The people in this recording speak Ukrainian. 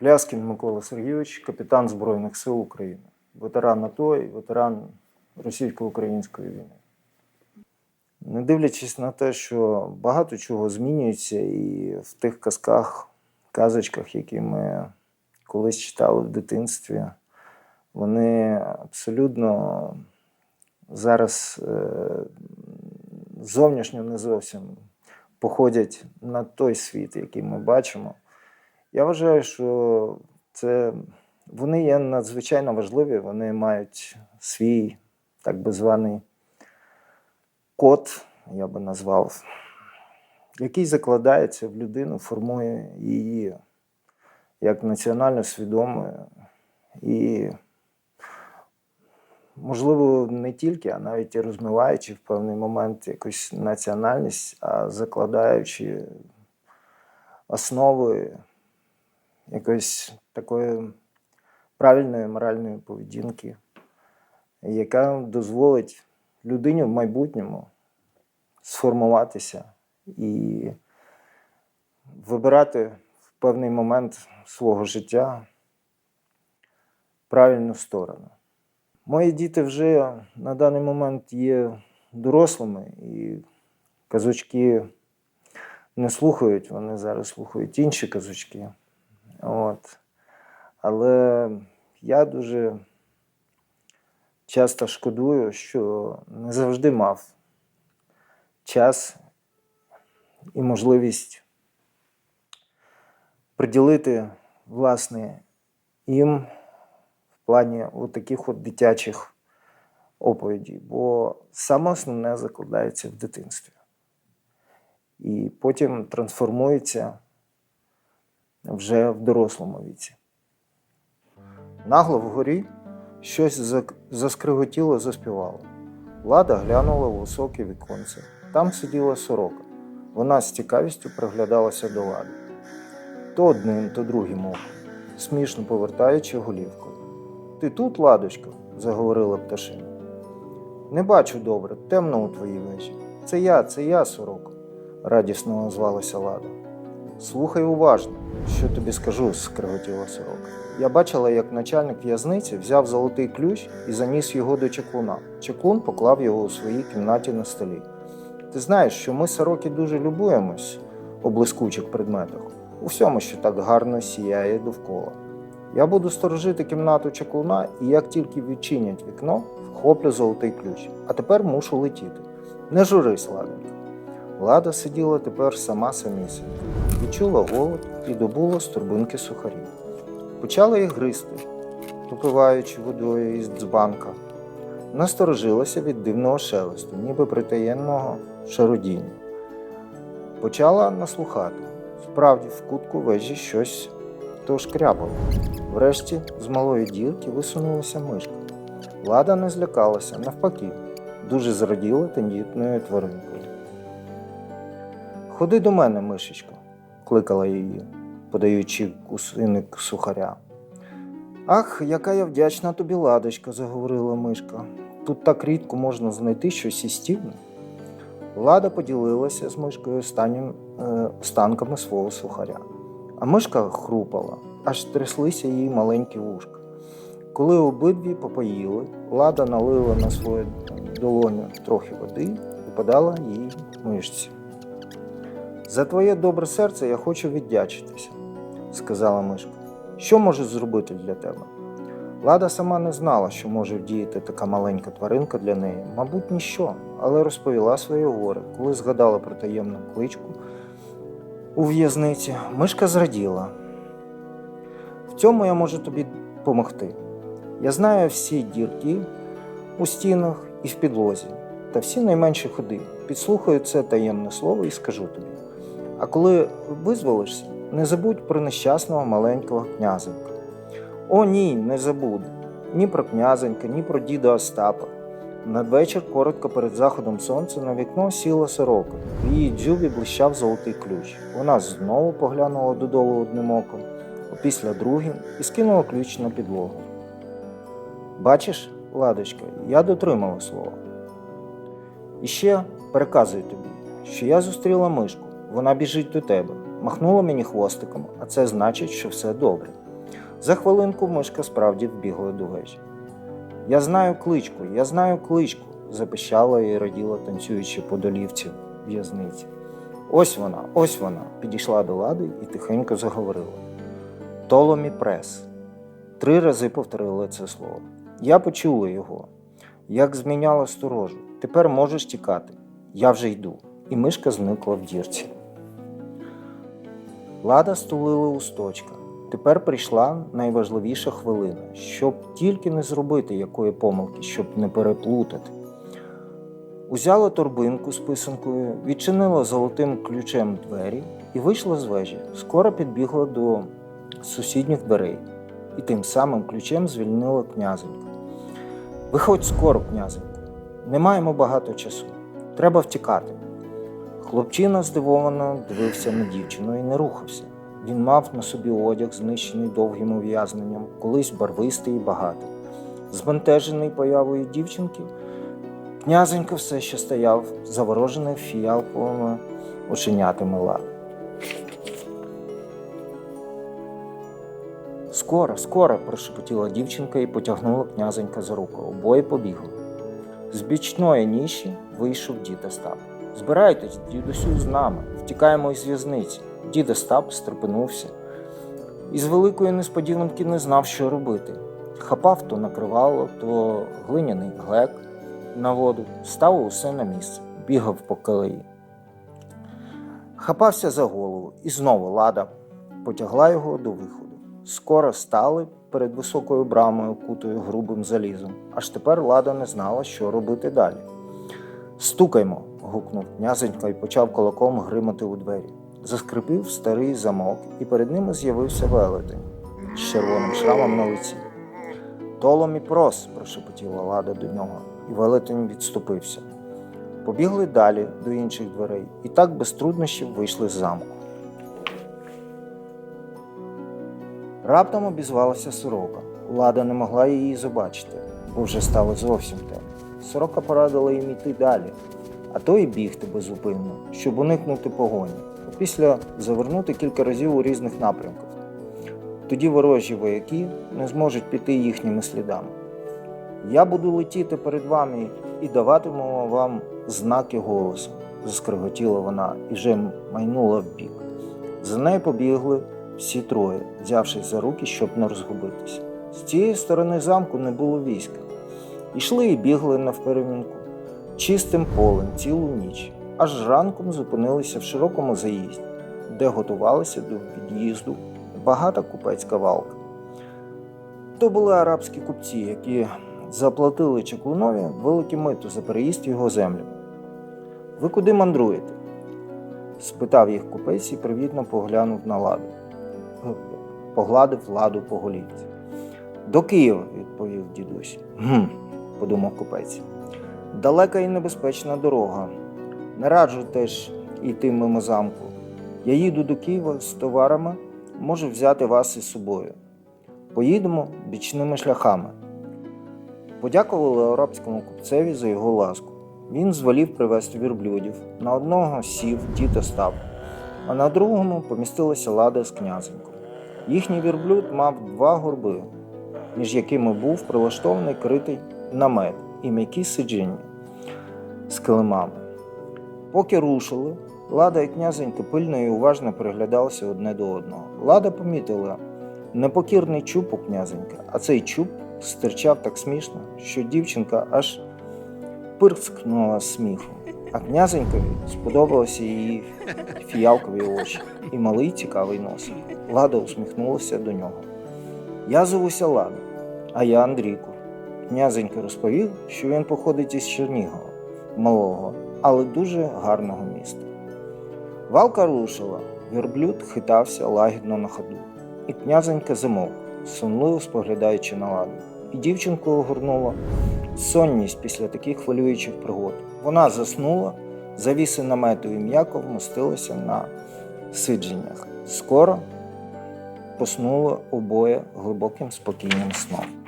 Пляскін Микола Сергійович, капітан Збройних сил України, ветеран АТО і ветеран російсько-української війни. Не дивлячись на те, що багато чого змінюється, і в тих казках, казочках, які ми колись читали в дитинстві, вони абсолютно зараз е, зовнішньо не зовсім походять на той світ, який ми бачимо. Я вважаю, що це вони є надзвичайно важливі, вони мають свій так би званий код, я би назвав, який закладається в людину, формує її як національно свідомою і, можливо, не тільки, а навіть і розмиваючи в певний момент якусь національність, а закладаючи основи якоїсь такої правильної моральної поведінки, яка дозволить людині в майбутньому сформуватися і вибирати в певний момент свого життя правильну сторону. Мої діти вже на даний момент є дорослими, і казочки не слухають, вони зараз слухають інші казочки. От. Але я дуже часто шкодую, що не завжди мав час і можливість приділити власне їм в плані от таких от дитячих оповідей. Бо саме основне закладається в дитинстві. І потім трансформується вже в дорослому віці. Нагло вгорі щось заскриготіло, заспівало. Влада глянула в високе віконце. Там сиділа сорока. Вона з цікавістю приглядалася до лади. То одним, то другим оком, смішно повертаючи голівкою. Ти тут, ладочко? заговорила пташина. Не бачу добре, темно у твоїй вежі. Це я, це я, сороко, радісно озвалася лада. Слухай уважно, що тобі скажу, скриготіла сорока. Я бачила, як начальник в'язниці взяв золотий ключ і заніс його до чаклуна. Чаклун поклав його у своїй кімнаті на столі. Ти знаєш, що ми сороки дуже любуємось у блискучих предметах, у всьому, що так гарно сіяє довкола. Я буду сторожити кімнату чаклуна, і як тільки відчинять вікно, вхоплю золотий ключ. А тепер мушу летіти. Не журись, ладенько. Влада сиділа тепер сама самісінька, відчула голод і добула з турбинки сухарів. Почала їх гризти, попиваючи водою із дзбанка. Насторожилася від дивного шелесту, ніби притаєнного шародіння. Почала наслухати. Справді, в кутку вежі щось то шкрябало. Врешті з малої дірки висунулася мишка. Влада не злякалася, навпаки, дуже зраділа тендітною тваринкою. Ходи до мене, мишечко, кликала її, подаючи кусиник сухаря. Ах, яка я вдячна тобі, ладочка, заговорила мишка. Тут так рідко можна знайти щось істівне. Лада поділилася з мишкою останнім е, останками свого сухаря. А мишка хрупала, аж тряслися її маленькі вушка. Коли обидві попоїли, лада налила на свою долоню трохи води і подала їй мишці. За твоє добре серце я хочу віддячитися, сказала мишка. Що можу зробити для тебе? Лада сама не знала, що може вдіяти така маленька тваринка для неї, мабуть, ніщо, але розповіла своє горе, коли згадала про таємну кличку у в'язниці. Мишка зраділа. В цьому я можу тобі допомогти. Я знаю всі дірки у стінах і в підлозі, та всі найменші ходи. Підслухаю це таємне слово і скажу тобі. А коли визволишся, не забудь про нещасного маленького князенка. О, ні, не забуду. Ні про князенька, ні про діда Остапа. Надвечір, коротко перед заходом сонця, на вікно сіла сорока. В її дзюбі блищав золотий ключ. Вона знову поглянула додолу одним оком, опісля другим і скинула ключ на підлогу. Бачиш, ладочка, я дотримала слова. І ще переказую тобі, що я зустріла мишку. Вона біжить до тебе, махнула мені хвостиком, а це значить, що все добре. За хвилинку мишка справді вбігла до вежі. Я знаю кличку, я знаю кличку, запищала і раділа, танцюючи по долівці в'язниці. Ось вона, ось вона, підійшла до лади і тихенько заговорила. Толомі прес. Три рази повторила це слово. Я почула його, як зміняла сторожу. Тепер можеш тікати. Я вже йду. І мишка зникла в дірці. Лада стулила усточка. Тепер прийшла найважливіша хвилина, щоб тільки не зробити якої помилки, щоб не переплутати. Узяла торбинку з писанкою, відчинила золотим ключем двері і вийшла з вежі. Скоро підбігла до сусідніх дверей і тим самим ключем звільнила князеньку. Виходь скоро, князеньку, не маємо багато часу. Треба втікати. Хлопчина здивовано дивився на дівчину і не рухався. Він мав на собі одяг, знищений довгим ув'язненням, колись барвистий і багатий. Збентежений появою дівчинки, князенько все ще стояв, заворожений фіалковими оченятами лади. Скоро, скоро, прошепотіла дівчинка і потягнула князенька за руку. Обоє побігли. З бічної ніші вийшов дід Остап. Збирайтесь, дідусю, з нами, втікаємо із в'язниці. Дід Остап стрепенувся і з великої несподіванки не знав, що робити. Хапав то накривало, то глиняний глек на воду, ставив усе на місце, бігав по колеї. Хапався за голову, і знову лада потягла його до виходу. Скоро стали перед високою брамою, кутою грубим залізом. Аж тепер лада не знала, що робити далі. Стукаймо. Гукнув князенька і почав кулаком гримати у двері. Заскрипів старий замок, і перед ними з'явився велетень з червоним шрамом на лиці. Толомі прос, прошепотіла лада до нього, і велетень відступився. Побігли далі до інших дверей, і так без труднощів вийшли з замку. Раптом обізвалася сорока. Лада не могла її побачити, бо вже стало зовсім темно. Сорока порадила їм іти далі, а то й бігти безупинно, щоб уникнути погоні, після завернути кілька разів у різних напрямках. Тоді ворожі вояки не зможуть піти їхніми слідами. Я буду летіти перед вами і даватиму вам знаки голосом, заскриготіла вона і вже майнула вбік. За нею побігли всі троє, взявшись за руки, щоб не розгубитися. З цієї сторони замку не було війська. Ішли і бігли навперемінку, чистим полем цілу ніч, аж ранком зупинилися в широкому заїзді, де готувалися до від'їзду багата купецька валка. То були арабські купці, які заплатили чеклунові великі миту за переїзд його землю. Ви куди мандруєте? спитав їх купець і привітно поглянув на ладу. Погладив ладу по голівці. До Києва, відповів дідусь. Гм, подумав купець. Далека і небезпечна дорога. Не раджу теж йти мимо замку. Я їду до Києва з товарами, можу взяти вас із собою. Поїдемо бічними шляхами. Подякували арабському купцеві за його ласку. Він звелів привезти вірблюдів. На одного сів дід Остап, а на другому помістилася лада з князеньком. Їхній вірблюд мав два горби, між якими був прилаштований критий намет і м'які сиджіння з килимами. Поки рушили, лада і князенька пильно і уважно приглядалися одне до одного. Лада помітила непокірний чуб у князенька, а цей чуб стирчав так смішно, що дівчинка аж пирскнула сміху. А князенькові сподобалися її фіялкові очі і малий цікавий носик. Лада усміхнулася до нього. Я зовуся Лада, а я Андрійко. Князенько розповів, що він походить із Чернігова, малого, але дуже гарного міста. Валка рушила, верблюд хитався лагідно на ходу, і князенька замовк, сумливо споглядаючи на ладу. І дівчинку огорнула сонність після таких хвилюючих пригод. Вона заснула, завіси намету і м'яко вмостилася на сидженнях. Скоро поснули обоє глибоким спокійним сном.